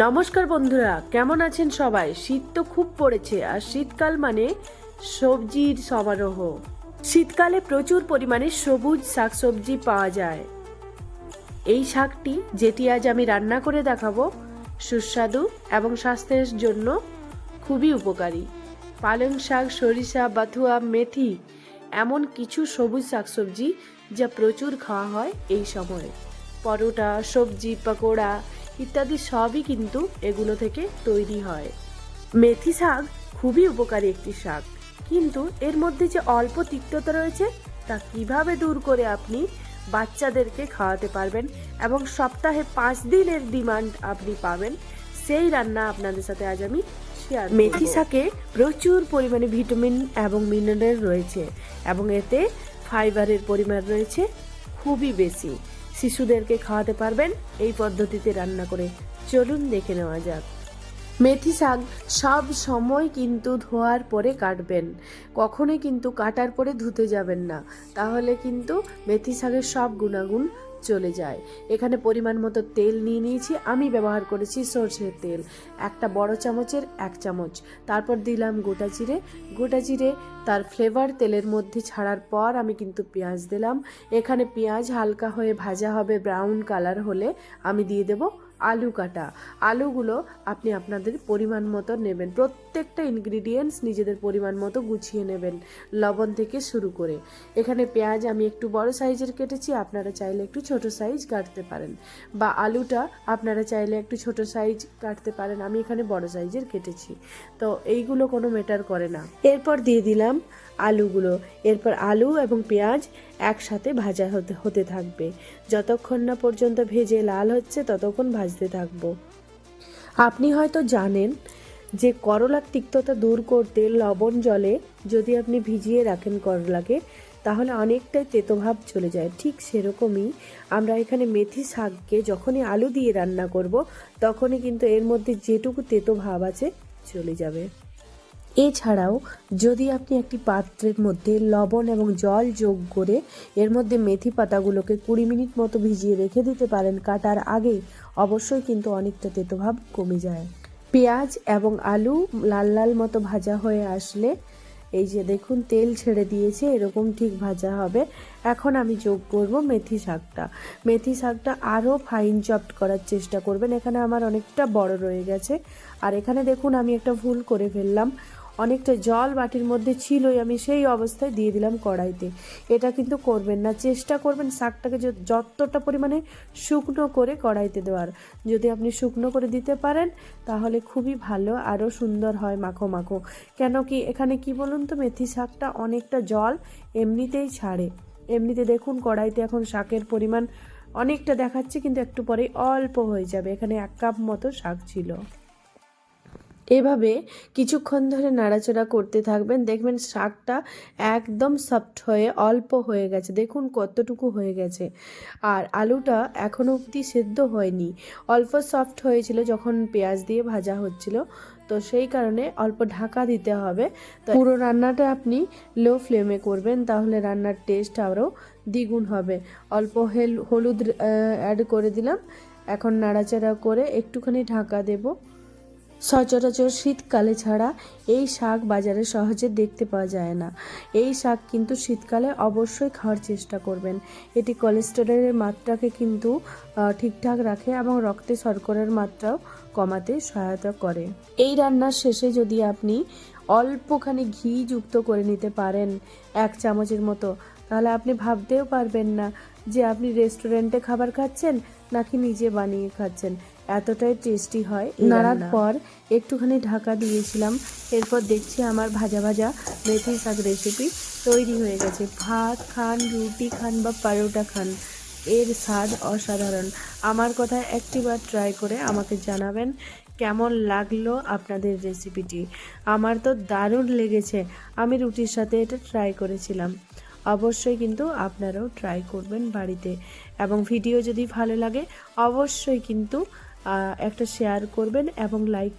নমস্কার বন্ধুরা কেমন আছেন সবাই? শীত তো খুব পড়েছে আর শীতকাল মানে সবজির সমারোহ। শীতকালে প্রচুর পরিমাণে সবুজ শাকসবজি পাওয়া যায়। এই শাকটি, যেটি আজ আমি রান্না করে দেখাবো, সুস্বাদু এবং স্বাস্থ্যের জন্য খুবই উপকারী। পালং শাক, সরিষা, বাথুয়া, মেথি, এমন কিছু সবুজ শাকসবজি যা প্রচুর খাওয়া হয় এই সময়ে। পরোটা, সবজি, পকোড়া ইত্যাদি সবই কিন্তু এগুলো থেকে তৈরি হয়। মেথি শাক খুবই উপকারী একটি শাক। কিন্তু এর মধ্যে যে অল্প তিক্ততা রয়েছে, তা কীভাবে দূর করে আপনি বাচ্চাদেরকে খাওয়াতে পারবেন এবং সপ্তাহে পাঁচ দিনের ডিমান্ড আপনি পাবেন, সেই রান্না আপনাদের সাথে আজ আমি শেয়ার মেথি শাকে প্রচুর পরিমাণে ভিটামিন এবং মিনারেল রয়েছে এবং এতে ফাইবারের পরিমাণ রয়েছে খুবই বেশি। শিশুদেরকে খাওয়াতে পারবেন, এই পদ্ধতিতে রান্না করে চলুন দেখে নেওয়া যাক। মেথি শাক সব সময় কিন্তু ধোয়ার পরে কাটবেন। কখনোই কিন্তু কাটার পরে ধুতে যাবেন না। তাহলে কিন্তু মেথি শাকের সব গুণাগুণ চলে যায়। এখানে পরিমাণ মতো তেল নিয়ে নিয়েছি। আমি ব্যবহার করেছি সর্ষের তেল। একটা বড় চামচের এক চামচ। তারপর দিলাম গোটা জিরে। গোটা জিরে তার ফ্লেভার তেলের মধ্যে ছাড়ার পর আমি কিন্তু পেঁয়াজ দিলাম। এখানে পেঁয়াজ হালকা হয়ে ভাজা হবে ব্রাউন কালার হলে আমি দিয়ে দেব আলু কাটা। আলুগুলো আপনি আপনাদের পরিমাণ মতো নেবেন। প্রত্যেকটা ইনগ্রিডিয়েন্টস নিজেদের পরিমাণ মতো গুছিয়ে নেবেন লবণ থেকে শুরু করে। এখানে পেঁয়াজ আমি একটু বড় সাইজের কেটেছি, আপনারা চাইলে একটু ছোট সাইজ কাটতে পারেন। বা আলুটা আপনারা চাইলে একটু ছোট সাইজ কাটতে পারেন, আমি এখানে বড় সাইজের কেটেছি। তো এইগুলো কোনো ম্যাটার করে না। এরপর দিয়ে দিলাম আলুগুলো। এরপর আলু এবং পেঁয়াজ একসাথে ভাজা হতে হতে থাকবে। যতক্ষণ না পর্যন্ত ভেজে লাল হচ্ছে, ততক্ষণ ভাজতে থাকব। আপনি হয়তো জানেন যে করলার তিক্ততা দূর করতে লবণ জলে যদি আপনি ভিজিয়ে রাখেন করলাকে, তাহলে অনেকটাই তেতোভাব চলে যায়। ঠিক সেরকমই আমরা এখানে মেথি শাককে যখনই আলু দিয়ে রান্না করব, তখনই কিন্তু এর মধ্যে যেটুকু তেতো ভাব আছে চলে যাবে। এছাড়াও, যদি আপনি একটি পাত্রের মধ্যে লবণ এবং জল যোগ করে এর মধ্যে মেথি পাতাগুলোকে কুড়ি মিনিট মতো ভিজিয়ে রেখে দিতে পারেন, কাটার আগে অবশ্যই কিন্তু অনেকটা তেতোভাব কমে যায়। পেঁয়াজ এবং আলু লাল লাল মতো ভাজা হয়ে আসলে, এই যে দেখুন তেল ছেড়ে দিয়েছে, এরকম ঠিক ভাজা হবে। এখন আমি যোগ করব মেথি শাকটা। মেথি শাকটা আরও ফাইন চপড করার চেষ্টা করবেন। এখানে আমার অনেকটা বড় রয়ে গেছে। আর এখানে দেখুন আমি একটা ভুল করে ফেললাম। অনেকটা জল বাটির মধ্যে ছিলই, আমি সেই অবস্থায় দিয়ে দিলাম কড়াইতে। এটা কিন্তু করবেন না, চেষ্টা করবেন শাকটাকে যতটা পরিমাণে শুকনো করে কড়াইতে দেওয়ার। যদি আপনি শুকনো করে দিতে পারেন, তাহলে খুবই ভালো, আরও সুন্দর হয় মাখো মাখো। কেন কি, এখানে কি বলুন তো, মেথি শাকটা অনেকটা জল এমনিতেই ছাড়ে। এমনিতে দেখুন, কড়াইতে এখন শাকের পরিমাণ অনেকটা দেখাচ্ছে, কিন্তু একটু পরেই অল্প হয়ে যাবে। এখানে এক কাপ মতো শাক ছিল। এভাবে কিছুক্ষণ ধরে নাড়াচাড়া করতে থাকবেন। দেখবেন শাকটা একদম সফট হয়ে, অল্প হয়ে গেছে। দেখুন কতটুকু হয়ে গেছে। আর আলুটা এখনও অবধি সেদ্ধ হয়নি। অল্প সফট হয়েছিল যখন পেঁয়াজ দিয়ে ভাজা হচ্ছিল। তো সেই কারণে অল্প ঢাকা দিতে হবে। তো পুরো রান্নাটা আপনি লো ফ্লেমে করবেন, তাহলে রান্নার টেস্ট আরও দ্বিগুণ হবে। অল্প হেল, হলুদ অ্যাড করে দিলাম। এখন নাড়াচাড়া করে একটুখানি ঢাকা দেবো। সচরাচর শীতকালে ছাড়া এই শাক বাজারে সহজে দেখতে পাওয়া যায় না। এই শাক কিন্তু শীতকালে অবশ্যই খাওয়ার চেষ্টা করবেন। এটি কোলেস্টেরলের মাত্রাকে কিন্তু ঠিকঠাক রাখে এবং রক্তে শর্করার মাত্রাও কমাতে সহায়তা করে। এই রান্নার শেষে যদি আপনি অল্পখানি ঘি যুক্ত করে নিতে পারেন, এক চামচের মতো, তাহলে আপনি ভাবতেও পারবেন না যে আপনি রেস্টুরেন্টে খাবার খাচ্ছেন নাকি নিজে বানিয়ে খাচ্ছেন। এতটাই টেস্টি হয়। নাড়ার পর একটুখানি ঢাকা দিয়েছিলাম। এরপর দেখছি আমার ভাজা ভাজা মেথি শাক রেসিপি তৈরি হয়ে গেছে। ভাত খান রুটি খান বা পরোটা খান এর স্বাদ অসাধারণ। আমার কথা একটিবার ট্রাই করে আমাকে জানাবেন কেমন লাগল আপনাদের রেসিপিটি আমার তো দারুণ লেগেছে। আমি রুটির সাথে এটা ট্রাই করেছিলাম। অবশ্যই কিন্তু আপনারাও ট্রাই করবেন বাড়িতে। এবং ভিডিও যদি ভালো লাগে অবশ্যই কিন্তু একটা শেয়ার করবেন এবং লাইক